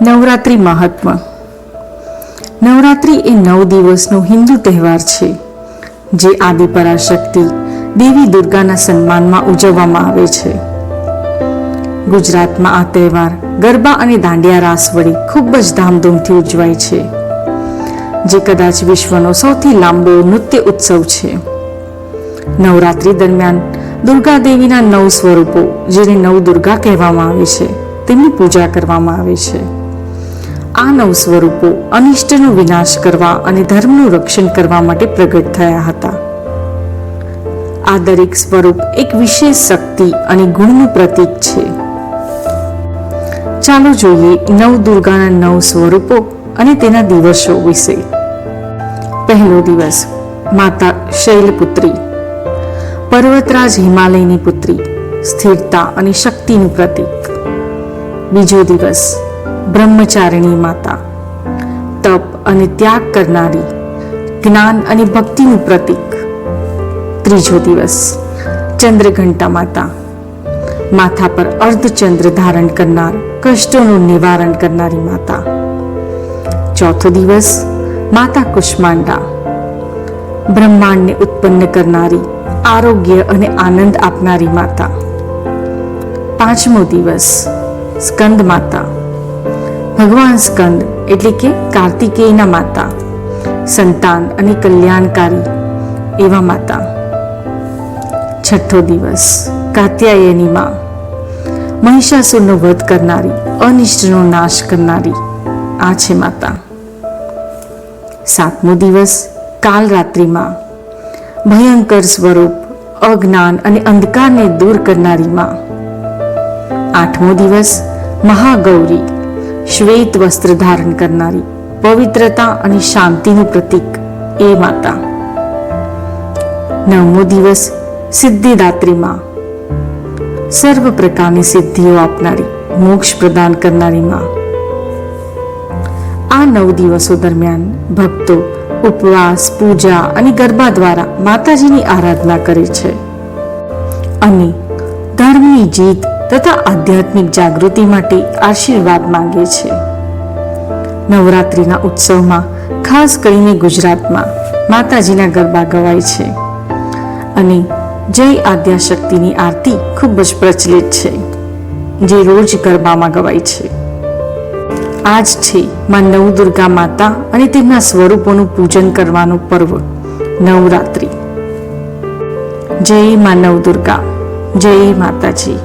નવરાત્રિ મહાત્મા. નવરાત્રિ એ નવ દિવસનો હિન્દુ તહેવાર છે, જે આદિપરાશક્તિ દેવી દુર્ગાના સન્માનમાં ઉજવવામાં આવે છે. ગુજરાતમાં આ તહેવાર ગરબા અને દાંડિયા રાસ વડે ખૂબ જ ધામધૂમથી ઉજવાય છે, જે કદાચ વિશ્વનો સૌથી લાંબો નૃત્ય ઉત્સવ છે. નવરાત્રિ દરમિયાન દુર્ગા દેવીના નવ સ્વરૂપો, જેને નવ દુર્ગા કહેવામાં આવે છે તેમની પૂજા કરવામાં આવે છે. આ નવ સ્વરૂપો અનિષ્ટનો વિનાશ કરવા અને ધર્મનું રક્ષણ કરવા માટે પ્રગટ થયા હતા. આ દરેક સ્વરૂપ એક વિશેષ શક્તિ અને ગુણનું પ્રતીક છે. ચાલો જોઈએ નવ દુર્ગાના નવ સ્વરૂપો અને તેના દિવસો વિશે. પહેલો દિવસ, માતા શૈલપુત્રી. પર્વતરાજ હિમાલયની પુત્રી, સ્થિરતા અને શક્તિનું પ્રતીક. બીજો દિવસ બ્રહ્મચારિણી માતા. તપ અને ત્યાગ કરનારી, જ્ઞાન અને ભક્તિનું પ્રતીક. ત્રીજો દિવસ ચંદ્રઘંટા માતા. માથા પર અર્ધચંદ્ર ધારણ કરનાર, કષ્ટોનું નિવારણ કરનારી માતા. ચોથો દિવસ માતા કુષ્માંડા. બ્રહ્માંડને ઉત્પન્ન કરનારી, આરોગ્ય અને આનંદ આપનારી માતા. પાંચમો દિવસ સ્કંદ માતા. ભગવાન સ્કંદ એટલે કે કાર્તિકેયના માતા, સંતાન અને કલ્યાણકારી એવા માતા. છઠ્ઠો દિવસ, કાત્યાયની માં. મહિષાસુરનો વધ કરનારી, અનિષ્ટનો નાશ કરનારી આ છે માતા. સાતમો દિવસ કાલરાત્રિમાં ભયંકર સ્વરૂપ, અજ્ઞાન અને અંધકારને દૂર કરનારી માં. આઠમો દિવસ મહાગૌરી, શ્વેત વસ્ત્ર ધારણ કરનારી, પવિત્રતા અને શાંતિનું પ્રતીક એ માતા. નવમો દિવસ સિદ્ધિદાત્રીમાં, સર્વ પ્રકારની સિદ્ધિઓ આપનારી, મોક્ષ પ્રદાન કરનારી માં. આ નવ દિવસો દરમિયાન ભક્તો ઉપવાસ, પૂજા અને ગરબા દ્વારા માતાજીની આરાધના કરે છે. અને ધર્મની જીત તથા આધ્યાત્મિક જાગૃતિ માટે આશીર્વાદ માંગે છે. નવરાત્રિના ઉત્સવમાં ખાસ કરીને ગુજરાતમાં માતાજીના ગરબા ગવાય છે અને જય આદ્યાશક્તિની આરતી ખૂબ જ પ્રચલિત છે, જે રોજ ગરબામાં ગવાય છે. આજ છે માં નવદુર્ગા માતા અને તેમના સ્વરૂપોનું પૂજન કરવાનો પર્વ, નવરાત્રિ. જય માં નવદુર્ગા જય માતાજી.